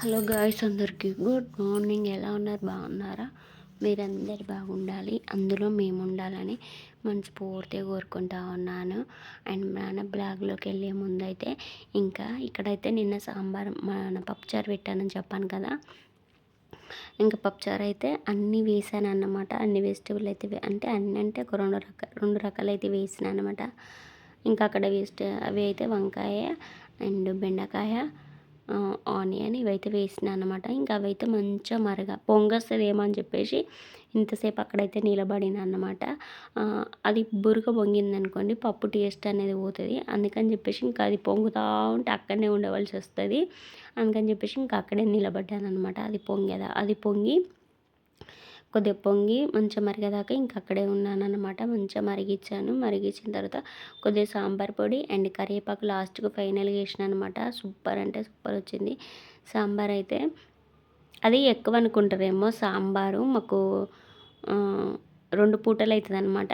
Hello guys అందరికీ good morning. ఎలా ఉన్నారు? బాగున్నారా? మీరందరు బాగుండాలి. అందులో మేము ఉండాలని మనస్ఫూర్తిగా కోరుకుంటా ఉన్నాను. అండ్ మన బ్లాగ్లోకి వెళ్ళే ముందు అయితే ఇంకా ఇక్కడైతే నిన్న సాంబార్ మన పప్పుచారు పెట్టానని చెప్పాను కదా. ఇంకా పప్పుచారు అయితే అన్నీ వేసాను అన్నమాట అన్ని వెజిటేబుల్ అయితే అంటే అన్ని అంటే ఒక రెండు రకాల రెండు రకాలు అయితే వేసాను అనమాట ఇంకా అక్కడ వేస్ట్ అవి అయితే వంకాయ అండ్ బెండకాయ ఆనియన్ ఇవైతే వేసినా అనమాట ఇంకా అవైతే మంచిగా మరగ పొంగొస్తుందేమో అని చెప్పేసి ఇంతసేపు అక్కడైతే నిలబడిన అనమాట అది బురక పొంగింది అనుకోండి పప్పు టేస్ట్ అనేది పోతుంది. అందుకని చెప్పేసి ఇంకా అది పొంగుతూ ఉంటే అక్కడనే ఉండవలసి వస్తుంది అందుకని చెప్పేసి ఇంకా అక్కడే నిలబడ్డాను అనమాట అది పొంగేదా అది పొంగి కొద్దిగా పొంగి మంచిగా మరిగేదాకా ఇంక అక్కడే ఉన్నాను అనమాట మంచిగా మరిగించాను మరిగించిన తర్వాత కొద్దిగా సాంబార్ పొడి అండ్ కరివేపాకు లాస్ట్కు ఫైనల్గా వేసిన అనమాట సూపర్ అంటే సూపర్ వచ్చింది. సాంబార్ అయితే అది ఎక్కువ అనుకుంటారేమో సాంబారు. మాకు రెండు పూటలు అవుతుంది అనమాట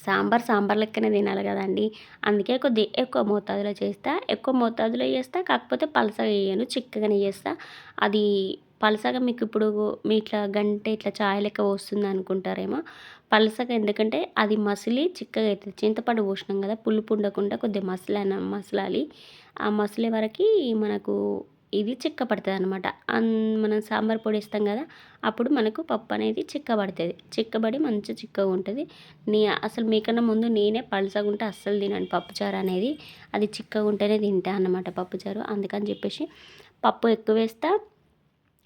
సాంబార్ సాంబార్ లెక్కనే తినాలి కదండి. అందుకే కొద్ది ఎక్కువ మోతాదులో చేస్తా. ఎక్కువ మోతాదులో చేస్తా. కాకపోతే పలసగా వేయను. చిక్కగానే చేస్తా. అది పలసగా మీకు ఇప్పుడు మీ ఇట్లా గంటే ఇట్లా చాయ్ లెక్క వస్తుంది అనుకుంటారేమో పలసగా ఎందుకంటే అది మసిలి చిక్కగా అవుతుంది చింతపండు పోసినాం కదా పులుపు ఉండకుండా కొద్దిగా మసలాన మసలాలి. ఆ మసలే వరకు మనకు ఇది చిక్క పడుతుంది అనమాట మనం సాంబార్ పొడి వేస్తాం కదా అప్పుడు మనకు పప్పు అనేది చిక్కబడుతుంది చిక్కబడి మంచి చిక్కగా ఉంటుంది. నీ అసలు మీకన్నా ముందు నేనే పలసగా ఉంటే అస్సలు తినండి పప్పుచారు అనేది. అది చిక్కగా ఉంటేనే తింటా అన్నమాట పప్పుచారు అందుకని చెప్పేసి పప్పు ఎక్కువ వేస్తా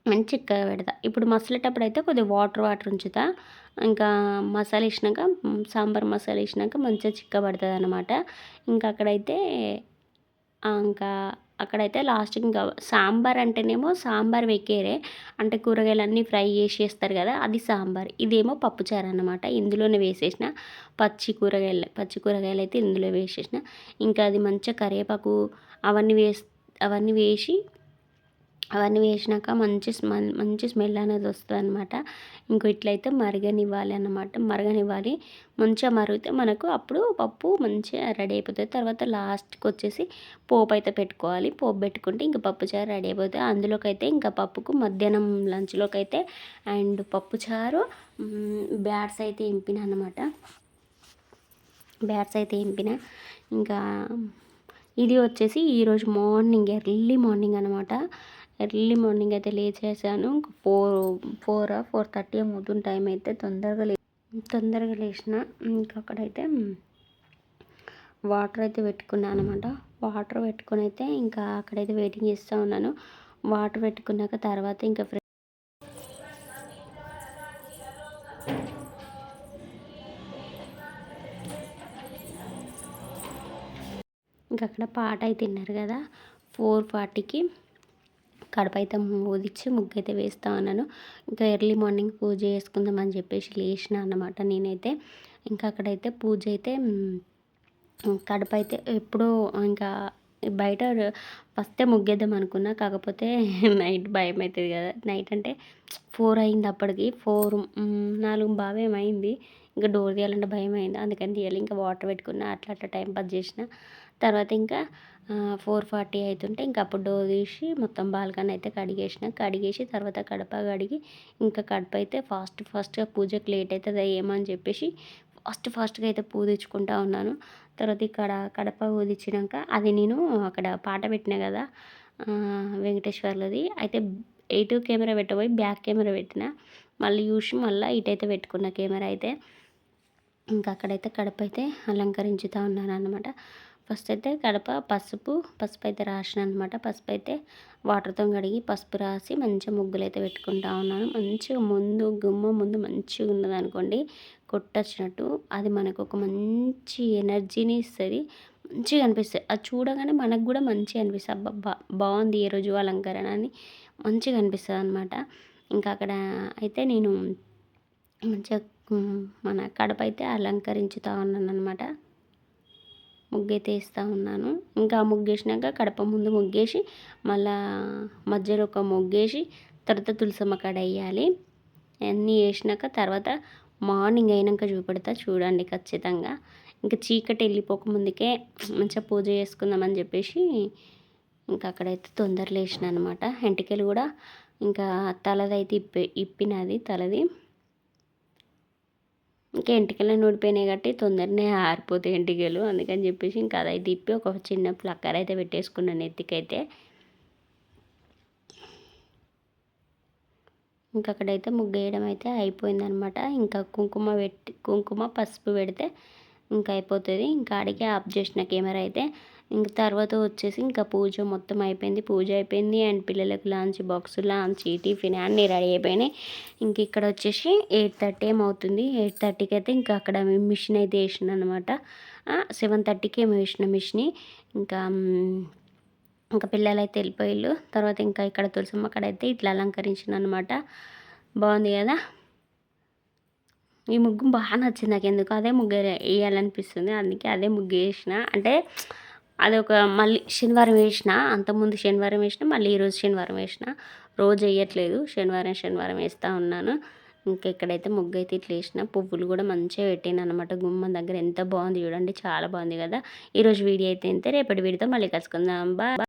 మంచి చిక్కగా పెడతా. ఇప్పుడు మసలేటప్పుడు అయితే కొద్దిగా వాటర్ వాటర్ ఉంచుతా. ఇంకా మసాలా వేసినాక సాంబార్ మసాలా వేసినాక మంచిగా చిక్క పడుతుంది అనమాట ఇంకా అక్కడైతే ఇంకా అక్కడైతే లాస్ట్కి ఇంకా సాంబార్ అంటేనేమో సాంబార్ వెక్కేరే అంటే కూరగాయలు అన్నీ ఫ్రై చేసి వేస్తారు కదా అది సాంబార్. ఇదేమో పప్పుచారు అనమాట ఇందులోనే వేసేసిన. పచ్చి కూరగాయలు పచ్చి కూరగాయలు అయితే ఇందులో వేసేసిన. ఇంకా అది మంచిగా కరివేపాకు అవన్నీ వేసి అవన్నీ వేసి అవన్నీ వేసినాక మంచి స్మెల్ మంచి స్మెల్ అనేది వస్తుంది అనమాట ఇంకో ఇట్లయితే మరగనివ్వాలి అనమాట మరగనివ్వాలి. మంచిగా మరిగితే మనకు అప్పుడు పప్పు మంచిగా రెడీ అయిపోతుంది. తర్వాత లాస్ట్కి వచ్చేసి పోపు అయితే పెట్టుకోవాలి. పోపు పెట్టుకుంటే ఇంకా పప్పు చారు రెడీ అయిపోతుంది. అందులోకి అయితే ఇంకా పప్పుకు మధ్యాహ్నం లంచ్లోకి అయితే అండ్ పప్పు చారు బ్యాట్స్ అయితే ఇంపిన అనమాట బ్యాట్స్ అయితే ఇంపిన ఇంకా ఇది వచ్చేసి ఈరోజు మార్నింగ్ ఎర్లీ మార్నింగ్ అనమాట ఎర్లీ మార్నింగ్ అయితే లేచేసాను. ఫోర్ ఫోర్ ఫోర్ థర్టీ అవుతుంది. టైం అయితే తొందరగా లే తొందరగా లేచిన ఇంకా అక్కడైతే వాటర్ అయితే పెట్టుకున్నాను అనమాట వాటర్ పెట్టుకుని అయితే ఇంకా అక్కడైతే వెయిటింగ్ చేస్తూ ఉన్నాను. వాటర్ పెట్టుకున్నాక తర్వాత ఇంకా ఫ్రె ఇంకా అక్కడ పాట అయితే తిన్నారు కదా? ఫోర్ ఫార్టీకి కడప అయితే ఊదిచ్చి ముగ్గు అయితే వేస్తా ఉన్నాను ఇంకా ఎర్లీ మార్నింగ్ పూజ చేసుకుందామని చెప్పేసి లేచిన అన్నమాట నేనైతే. ఇంకా అక్కడైతే పూజ అయితే కడప అయితే ఎప్పుడో ఇంకా బయట ఫస్టే ముగ్గేద్దాం అనుకున్నా. కాకపోతే నైట్ భయం అవుతుంది కదా. నైట్ అంటే ఫోర్ అయింది అప్పటికి. ఫోర్ నాలుగు బావేమైంది ఇంకా డోర్ తీయాలంటే భయం అయింది. అందుకని తీయాలి. ఇంకా వాటర్ పెట్టుకున్నా అట్లా అట్లా టైం పాస్ చేసిన. తర్వాత ఇంకా ఫోర్ ఫార్టీ అవుతుంటే ఇంకా అప్పుడు డోర్ తీసి మొత్తం బాల్కనీ అయితే కడిగేసిన. కడిగేసి తర్వాత కడప కడిగి ఇంకా కడప అయితే ఫాస్ట్ ఫాస్ట్గా పూజకి లేట్ అవుతుంది ఏమని చెప్పేసి ఫాస్ట్ ఫాస్ట్గా అయితే పూజించుకుంటా ఉన్నాను. తర్వాత ఇక్కడ కడప ఊదించినాక అది నేను అక్కడ పాట పెట్టిన కదా వెంకటేశ్వర్లది. అయితే ఎయిట్ కెమెరా పెట్టబోయి బ్యాక్ కెమెరా పెట్టిన. మళ్ళీ చూసి మళ్ళీ ఇటైతే పెట్టుకున్న కెమెరా అయితే. ఇంకా అక్కడైతే కడప అయితే అలంకరించుతూ ఉన్నాను అనమాట ఫస్ట్ అయితే కడప పసుపు పసుపు అయితే రాసిన అనమాట పసుపు అయితే వాటర్తో కడిగి పసుపు రాసి మంచిగా ముగ్గులు అయితే పెట్టుకుంటా ఉన్నాను. మంచిగా ముందు గుమ్మ ముందు మంచిగా ఉన్నది అనుకోండి కొట్టొచ్చినట్టు అది మనకు ఒక మంచి ఎనర్జీని ఇస్తుంది. మంచిగా అనిపిస్తుంది. అది చూడగానే మనకు కూడా మంచిగా అనిపిస్తుంది. అబ్బా బాగుంది ఈ రోజు అలంకరణ అని మంచిగా అనిపిస్తుంది అనమాట ఇంకా అక్కడ అయితే నేను మంచిగా మన కడప అయితే అలంకరించుతూ ఉన్నాను అనమాట ముగ్గైతే వేస్తూ ఉన్నాను. ఇంకా ముగ్గేసినాక కడప ముందు ముగ్గేసి మళ్ళా మధ్యలో ఒక ముగ్గేసి తర్వాత తులసమ్మ కాడ వేయాలి. అన్నీ వేసినాక తర్వాత మార్నింగ్ అయినాక చూపెడతా చూడండి ఖచ్చితంగా. ఇంకా చీకటి వెళ్ళిపోక ముందుకే మంచిగా పూజ చేసుకుందామని చెప్పేసి ఇంకా అక్కడైతే తొందరలో వేసిన అనమాట ఎంటికలు కూడా ఇంకా తలదైతే ఇప్పి ఇప్పినది తలది. ఇంకా ఎంటికలను ఊడిపోయినాయి కాబట్టి తొందరనే ఆరిపోతాయి ఎంటికలు అందుకని చెప్పేసి ఇంకా అది తిప్పి ఒక చిన్న ప్లక్కర్ అయితే పెట్టేసుకున్నాను ఎత్తికైతే ఇంకా అక్కడైతే ముగ్గు వేయడం అయితే అయిపోయిందనమాట. ఇంకా కుంకుమ పెట్టి కుంకుమ పసుపు పెడితే ఇంకా అయిపోతుంది. ఇంకా అడిగి ఆఫ్ చేసిన కెమెరా అయితే ఇంక తర్వాత వచ్చేసి ఇంకా పూజ మొత్తం అయిపోయింది. పూజ అయిపోయింది అండ్ పిల్లలకు లాంచ్ బాక్స్ లాంచ్ టిఫిన్ అన్నీ రెడీ అయిపోయినాయి. ఇంక ఇక్కడ వచ్చేసి ఎయిట్ థర్టీ ఏమవుతుంది ఎయిట్ థర్టీకి అయితే ఇంకా అక్కడ మిషన్ అయితే వేసిన అనమాట సెవెన్ థర్టీకి ఏమి వేసిన మిషన్. ఇంకా ఇంకా పిల్లలు అయితే వెళ్ళిపోయిళ్ళు. తర్వాత ఇంకా ఇక్కడ తులసమ్మ అక్కడ అయితే ఇట్లా అలంకరించిన అనమాట బాగుంది కదా? ఈ ముగ్గు బాగా నచ్చింది నాకు ఎందుకు అదే ముగ్గు వేయాలనిపిస్తుంది. అందుకే అదే ముగ్గు వేసిన. అంటే అది ఒక మళ్ళీ శనివారం వేసిన అంతకుముందు శనివారం వేసిన మళ్ళీ ఈరోజు శనివారం వేసిన రోజు వేయట్లేదు. శనివారం శనివారం వేస్తూ ఉన్నాను. ఇంకా ఇక్కడైతే ముగ్గు అయితే ఇట్లా వేసిన పువ్వులు కూడా మంచిగా పెట్టాను అనమాట గుమ్మం దగ్గర ఎంత బాగుంది చూడండి చాలా బాగుంది కదా. ఈరోజు వీడియో అయితే ఇంతే. రేపటి వీడితో మళ్ళీ కలుసుకుందాం. బా